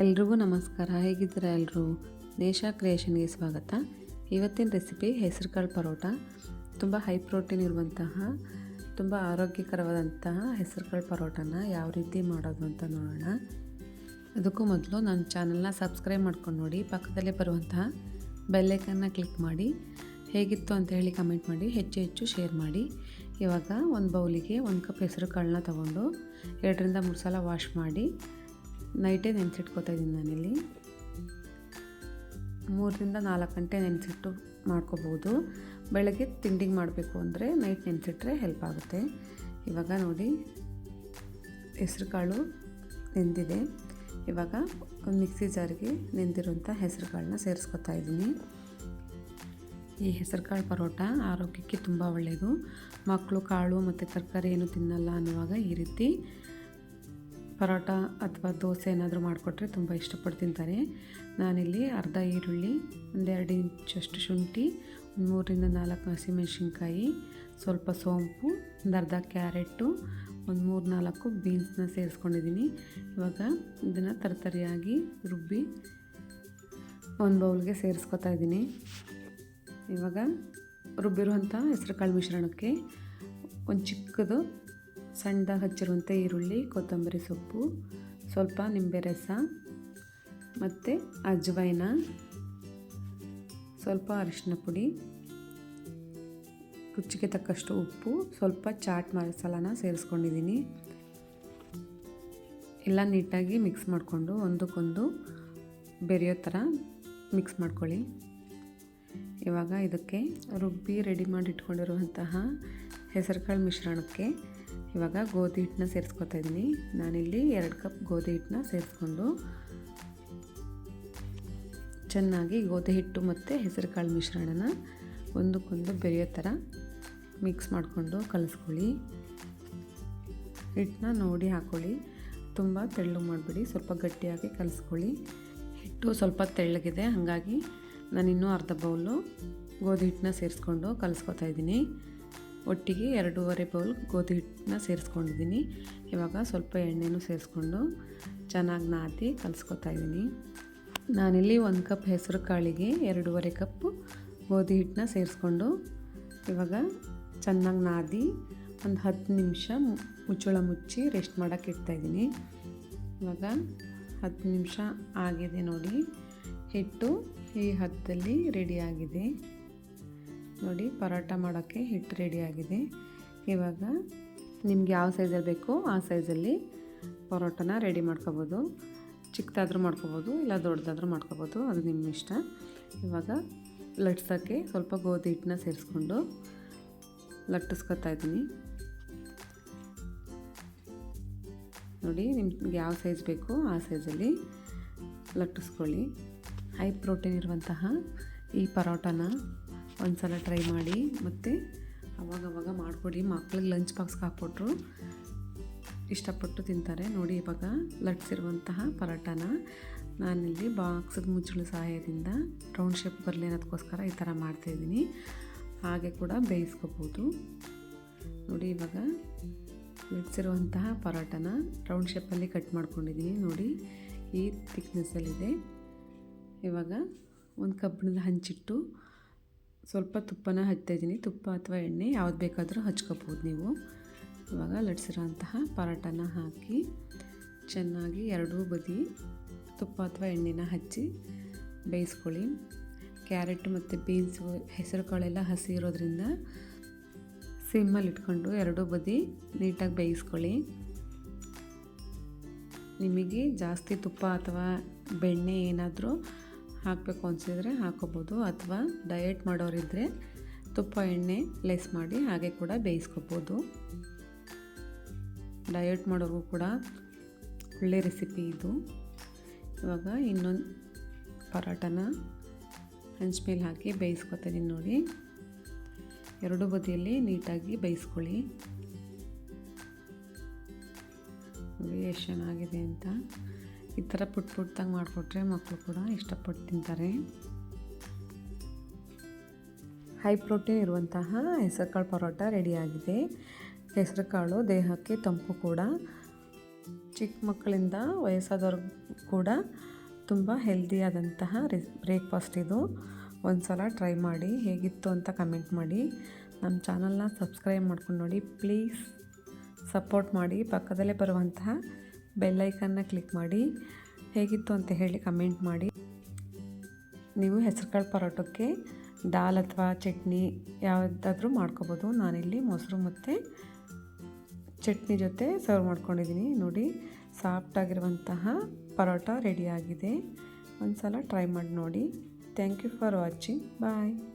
ಎಲ್ರಿಗೂ ನಮಸ್ಕಾರ. ಹೇಗಿದ್ದೀರಾ ಎಲ್ಲರೂ ದೇಶ ಕ್ರಿಯೇಷನ್ಗೆ ಸ್ವಾಗತ. ಇವತ್ತಿನ ರೆಸಿಪಿ ಹೆಸರುಕಾಳು ಪರೋಟ. ತುಂಬ ಹೈ ಪ್ರೋಟೀನ್ ಇರುವಂತಹ, ತುಂಬ ಆರೋಗ್ಯಕರವಾದಂತಹ ಹೆಸರುಕಾಳು ಪರೋಟನ ಯಾವ ರೀತಿ ಮಾಡೋದು ಅಂತ ನೋಡೋಣ. ಅದಕ್ಕೂ ಮೊದಲು ನನ್ನ ಚಾನಲ್ನ ಸಬ್ಸ್ಕ್ರೈಬ್ ಮಾಡ್ಕೊಂಡು ನೋಡಿ. ಪಕ್ಕದಲ್ಲೇ ಬರುವಂತಹ ಬೆಲ್ಲೈಕನ್ನ ಕ್ಲಿಕ್ ಮಾಡಿ. ಹೇಗಿತ್ತು ಅಂತ ಹೇಳಿ ಕಮೆಂಟ್ ಮಾಡಿ. ಹೆಚ್ಚು ಹೆಚ್ಚು ಶೇರ್ ಮಾಡಿ. ಇವಾಗ ಒಂದು ಬೌಲಿಗೆ ಒಂದು ಕಪ್ ಹೆಸರು ಕಾಳನ್ನ ತೊಗೊಂಡು, ಎರಡರಿಂದ ಮೂರು ಸಲ ವಾಶ್ ಮಾಡಿ. ನೈಟೇ ನೆನೆಸಿಟ್ಕೋತಾ ಇದ್ದೀನಿ ನಾನಿಲ್ಲಿ. ಮೂರರಿಂದ ನಾಲ್ಕು ಗಂಟೆ ನೆನೆಸಿಟ್ಟು ಮಾಡ್ಕೋಬೋದು. ಬೆಳಗ್ಗೆ ತಿಂಡಿಗೆ ಮಾಡಬೇಕು ಅಂದರೆ ನೈಟ್ ನೆನೆಸಿಟ್ರೆ ಹೆಲ್ಪ್ ಆಗುತ್ತೆ. ಇವಾಗ ನೋಡಿ ಹೆಸ್ರು ಕಾಳು ನೆಂದಿದೆ. ಇವಾಗ ಮಿಕ್ಸಿ ಜಾರಿಗೆ ನೆಂದಿರುವಂಥ ಹೆಸರುಕಾಳನ್ನ ಸೇರಿಸ್ಕೊತಾ ಇದ್ದೀನಿ. ಈ ಹೆಸರುಕಾಳು ಪರೋಟ ಆರೋಗ್ಯಕ್ಕೆ ತುಂಬ ಒಳ್ಳೆಯದು ಮಕ್ಕಳು ಕಾಳು ಮತ್ತು ತರಕಾರಿ ಏನು ತಿನ್ನಲ್ಲ ಅನ್ನುವಾಗ ಈ ರೀತಿ ಪರೋಟ ಅಥವಾ ದೋಸೆ ಏನಾದರೂ ಮಾಡಿಕೊಟ್ರೆ ತುಂಬ ಇಷ್ಟಪಟ್ಟು ತಿಂತಾರೆ. ನಾನಿಲ್ಲಿ ಅರ್ಧ ಈರುಳ್ಳಿ, ಒಂದೆರಡು ಇಂಚಷ್ಟು ಶುಂಠಿ, ಒಂದು ಮೂರರಿಂದ ನಾಲ್ಕು ಹಸಿಮೆಣಸಿನ್ಕಾಯಿ, ಸ್ವಲ್ಪ ಸೋಂಪು, ಒಂದು ಅರ್ಧ ಕ್ಯಾರೆಟು, ಒಂದು ಮೂರು ನಾಲ್ಕು ಬೀನ್ಸ್ನ ಸೇರಿಸ್ಕೊಂಡಿದ್ದೀನಿ. ಇವಾಗ ಇದನ್ನು ತರತರಿಯಾಗಿ ರುಬ್ಬಿ ಒಂದು ಬೌಲ್ಗೆ ಸೇರಿಸ್ಕೊತಾ ಇದ್ದೀನಿ. ಇವಾಗ ರುಬ್ಬಿರುವಂಥ ಹೆಸರುಕಾಳು ಮಿಶ್ರಣಕ್ಕೆ ಒಂದು ಚಿಕ್ಕದು ಸಣ್ಣದಾಗಿ ಹಚ್ಚಿರುವಂಥ ಈರುಳ್ಳಿ, ಕೊತ್ತಂಬರಿ ಸೊಪ್ಪು, ಸ್ವಲ್ಪ ನಿಂಬೆ ರಸ ಮತ್ತು ಅಜ್ವೈನ, ಸ್ವಲ್ಪ ಅರಿಶಿನ ಪುಡಿ, ರುಚಿಗೆ ತಕ್ಕಷ್ಟು ಉಪ್ಪು, ಸ್ವಲ್ಪ ಚಾಟ್ ಮಸಾಲಾನ ಸೇರಿಸ್ಕೊಂಡಿದ್ದೀನಿ. ಎಲ್ಲ ನೀಟಾಗಿ ಮಿಕ್ಸ್ ಮಾಡಿಕೊಂಡು ಒಂದಕ್ಕೊಂದು ಬೆರೆಯೋ ಥರ ಮಿಕ್ಸ್ ಮಾಡ್ಕೊಳ್ಳಿ. ಇವಾಗ ಇದಕ್ಕೆ ರುಬ್ಬಿ ರೆಡಿ ಮಾಡಿ ಇಟ್ಕೊಂಡಿರುವಂತಹ ಹೆಸರುಕಾಳು ಮಿಶ್ರಣಕ್ಕೆ ಇವಾಗ ಗೋಧಿ ಹಿಟ್ಟನ್ನ ಸೇರಿಸ್ಕೊತಾ ಇದ್ದೀನಿ. ನಾನಿಲ್ಲಿ ಎರಡು ಕಪ್ ಗೋಧಿ ಹಿಟ್ಟನ್ನ ಸೇರಿಸ್ಕೊಂಡು ಚೆನ್ನಾಗಿ ಗೋಧಿ ಹಿಟ್ಟು ಮತ್ತು ಹೆಸರುಕಾಳು ಮಿಶ್ರಣನ ಒಂದಕ್ಕೊಂದು ಬೆರೆಯೋ ಥರ ಮಿಕ್ಸ್ ಮಾಡಿಕೊಂಡು ಕಲಿಸ್ಕೊಳ್ಳಿ. ಹಿಟ್ಟನ್ನ ನೋಡಿ ಹಾಕ್ಕೊಳ್ಳಿ ತುಂಬ ತೆಳ್ಳು ಮಾಡಿಬಿಡಿ. ಸ್ವಲ್ಪ ಗಟ್ಟಿಯಾಗಿ ಕಲಿಸ್ಕೊಳ್ಳಿ. ಹಿಟ್ಟು ಸ್ವಲ್ಪ ತೆಳ್ಳಗಿದೆ. ಹಾಗಾಗಿ ನಾನಿನ್ನೂ ಅರ್ಧ ಬೌಲು ಗೋಧಿ ಹಿಟ್ಟನ್ನ ಸೇರಿಸ್ಕೊಂಡು ಕಲಿಸ್ಕೊತಾ ಇದ್ದೀನಿ. ಒಟ್ಟಿಗೆ ಎರಡೂವರೆ ಬೌಲ್ ಗೋಧಿ ಹಿಟ್ಟನ್ನ ಸೇರಿಸ್ಕೊಂಡಿದ್ದೀನಿ. ಇವಾಗ ಸ್ವಲ್ಪ ಎಣ್ಣೆನೂ ಸೇರಿಸ್ಕೊಂಡು ಚೆನ್ನಾಗಿ ನಾದಿ ಕಲಿಸ್ಕೊತಾ ಇದ್ದೀನಿ. ನಾನಿಲ್ಲಿ ಒಂದು ಕಪ್ ಹೆಸರು ಕಾಳಿಗೆ ಎರಡೂವರೆ ಕಪ್ ಗೋಧಿ ಹಿಟ್ಟನ್ನ ಸೇರಿಸ್ಕೊಂಡು ಇವಾಗ ಚೆನ್ನಾಗಿ ನಾದಿ ಒಂದು ಹತ್ತು ನಿಮಿಷ ಮುಚ್ಚಳ ಮುಚ್ಚಿ ರೆಸ್ಟ್ ಮಾಡೋಕ್ಕೆ ಇಡ್ತಾಯಿದ್ದೀನಿ ಇವಾಗ ಹತ್ತು ನಿಮಿಷ ಆಗಿದೆ ನೋಡಿ. ಹಿಟ್ಟು ಈ ಹತ್ತಲ್ಲಿ ರೆಡಿಯಾಗಿದೆ ನೋಡಿ ಪರೋಟ ಮಾಡೋಕ್ಕೆ ಹಿಟ್ಟು ರೆಡಿಯಾಗಿದೆ ಇವಾಗ ನಿಮ್ಗೆ ಯಾವ ಸೈಜಲ್ಲಿ ಬೇಕೋ ಆ ಸೈಜಲ್ಲಿ ಪರೋಟನ ರೆಡಿ ಮಾಡ್ಕೋಬೋದು. ಚಿಕ್ಕದಾದ್ರೂ ಮಾಡ್ಕೋಬೋದು, ಇಲ್ಲ ದೊಡ್ಡದಾದ್ರೂ ಮಾಡ್ಕೋಬೋದು, ಅದು ನಿಮ್ಮ ಇಷ್ಟ. ಇವಾಗ ಲಟ್ಸೋಕ್ಕೆ ಸ್ವಲ್ಪ ಗೋಧಿ ಹಿಟ್ಟನ್ನ ಸೇರಿಸ್ಕೊಂಡು ಲಟ್ಟಿಸ್ಕೊತಾ ಇದ್ದೀನಿ. ನೋಡಿ ನಿಮ್ಗೆ ಯಾವ ಸೈಜ್ ಬೇಕೋ ಆ ಸೈಜಲ್ಲಿ ಲಟ್ಟಿಸ್ಕೊಳ್ಳಿ. ಹೈ ಪ್ರೋಟೀನ್ ಇರುವಂತಹ ಈ ಪರೋಟನ ಒಂದು ಸಲ ಟ್ರೈ ಮಾಡಿ ಮತ್ತು ಅವಾಗವಾಗ ಮಾಡಿಕೊಡಿ. ಮಕ್ಳಿಗೆ ಲಂಚ್ ಬಾಕ್ಸ್ಗೆ ಹಾಕ್ಕೊಟ್ರು. ಇಷ್ಟಪಟ್ಟು ತಿಂತಾರೆ. ನೋಡಿ ಇವಾಗ ಲಟ್ಸಿರುವಂತಹ ಪರೋಟನ ನಾನಿಲ್ಲಿ ಬಾಕ್ಸದ ಮುಚ್ಚಳ ಸಹಾಯದಿಂದ ರೌಂಡ್ ಶೇಪ್ ಬರಲಿ ಅನ್ನೋದಕ್ಕೋಸ್ಕರ ಈ ಥರ ಮಾಡ್ತಾಯಿದ್ದೀನಿ ಹಾಗೆ ಕೂಡ ಬೇಯಿಸ್ಕೋಬೋದು. ನೋಡಿ ಇವಾಗ ಲಟ್ಸಿರುವಂತಹ ಪರೋಟನ ರೌಂಡ್ ಶೇಪಲ್ಲಿ ಕಟ್ ಮಾಡ್ಕೊಂಡಿದ್ದೀನಿ. ನೋಡಿ ಈ ಥಿಕ್ನೆಸ್ಸಲ್ಲಿದೆ. ಇವಾಗ ಒಂದು ಕಬ್ಬಿಣದ ಹಂಚಿಟ್ಟು ಸ್ವಲ್ಪ ತುಪ್ಪನ ಹಚ್ತಾಯಿದ್ದೀನಿ ತುಪ್ಪ ಅಥವಾ ಎಣ್ಣೆ ಯಾವ್ದು ಬೇಕಾದರೂ ಹಚ್ಕೋಬೋದು ನೀವು. ಇವಾಗ ಲಟ್ಸಿರೋಂತಹ ಪರೋಟನ ಹಾಕಿ ಚೆನ್ನಾಗಿ ಎರಡೂ ಬದಿ ತುಪ್ಪ ಅಥವಾ ಎಣ್ಣೆನ ಹಚ್ಚಿ ಬೇಯಿಸ್ಕೊಳ್ಳಿ. ಕ್ಯಾರೆಟ್ ಮತ್ತು ಬೀನ್ಸು ಹೆಸರು ಕಾಳೆಲ್ಲ ಹಸಿ ಇರೋದ್ರಿಂದ ಸಿಮ್ಮಲ್ಲಿ ಇಟ್ಕೊಂಡು ಎರಡೂ ಬದಿ ನೀಟಾಗಿ ಬೇಯಿಸ್ಕೊಳ್ಳಿ. ನಿಮಗೆ ಜಾಸ್ತಿ ತುಪ್ಪ ಅಥವಾ ಬೆಣ್ಣೆ ಏನಾದರೂ ಹಾಕಬೇಕು ಅನಿಸಿದ್ರೆ ಹಾಕೋಬೋದು ಅಥವಾ ಡಯೆಟ್ ಮಾಡೋರಿದ್ದರೆ ತುಪ್ಪ, ಎಣ್ಣೆ ಲೆಸ್ ಮಾಡಿ ಹಾಗೆ ಕೂಡ ಬೇಯಿಸ್ಕೋಬೋದು. ಡಯಟ್ ಮಾಡೋರಿಗೂ ಕೂಡ ಒಳ್ಳೆ ರೆಸಿಪಿ ಇದು. ಇವಾಗ ಇನ್ನೊಂದು ಪರಾಟನ ಮೇಲೆ ಹಾಕಿ ಬೇಯಿಸ್ಕೊತೀನಿ ನೋಡಿ. ಎರಡು ಬದಿಯಲ್ಲಿ ನೀಟಾಗಿ ಬೇಯಿಸ್ಕೊಳ್ಳಿ. ಎಷ್ಟು ಚೆನ್ನಾಗಿದೆ ಅಂತ. ಈ ಥರ ಪುಟ್ ಪುಟ್ಟದಾಗಿ ಮಾಡಿಕೊಟ್ರೆ ಮಕ್ಕಳು ಕೂಡ ಇಷ್ಟಪಟ್ಟು ತಿಂತಾರೆ. ಹೈ ಪ್ರೋಟೀನ್ ಇರುವಂತಹ ಹೆಸರುಕಾಳು ಪರೋಟ ರೆಡಿಯಾಗಿದೆ ಹೆಸರುಕಾಳು ದೇಹಕ್ಕೆ ತಂಪು ಕೂಡ. ಚಿಕ್ಕ ಮಕ್ಕಳಿಂದ ವಯಸ್ಸಾದವ್ರಿಗೂ ಕೂಡ ತುಂಬ ಹೆಲ್ದಿಯಾದಂತಹ ರೆ ಬ್ರೇಕ್ಫಾಸ್ಟ್ ಇದು. ಒಂದು ಸಲ ಟ್ರೈ ಮಾಡಿ ಹೇಗಿತ್ತು ಅಂತ ಕಮೆಂಟ್ ಮಾಡಿ. ನಮ್ಮ ಚಾನಲ್ನ ಸಬ್ಸ್ಕ್ರೈಬ್ ಮಾಡ್ಕೊಂಡು ನೋಡಿ ಪ್ಲೀಸ್ ಸಪೋರ್ಟ್ ಮಾಡಿ. ಪಕ್ಕದಲ್ಲೇ ಬರುವಂತಹ ಬೆಲ್ಲೈಕನ್ನ ಕ್ಲಿಕ್ ಮಾಡಿ. ಹೇಗಿತ್ತು ಅಂತ ಹೇಳಿ ಕಮೆಂಟ್ ಮಾಡಿ. ನೀವು ಹೆಸರುಕಾಳು ಪರೋಟಕ್ಕೆ ದಾಲ್ ಅಥವಾ ಚಟ್ನಿ ಯಾವುದಾದ್ರೂ ಮಾಡ್ಕೋಬೋದು. ನಾನಿಲ್ಲಿ ಮೊಸರು ಮತ್ತು ಚಟ್ನಿ ಜೊತೆ ಸರ್ವ್ ಮಾಡ್ಕೊಂಡಿದ್ದೀನಿ. ನೋಡಿ ಸಾಫ್ಟಾಗಿರುವಂತಹ ಪರೋಟ ರೆಡಿಯಾಗಿದೆ ಒಂದು ಸಲ ಟ್ರೈ ಮಾಡಿ ನೋಡಿ. Thank you for watching bye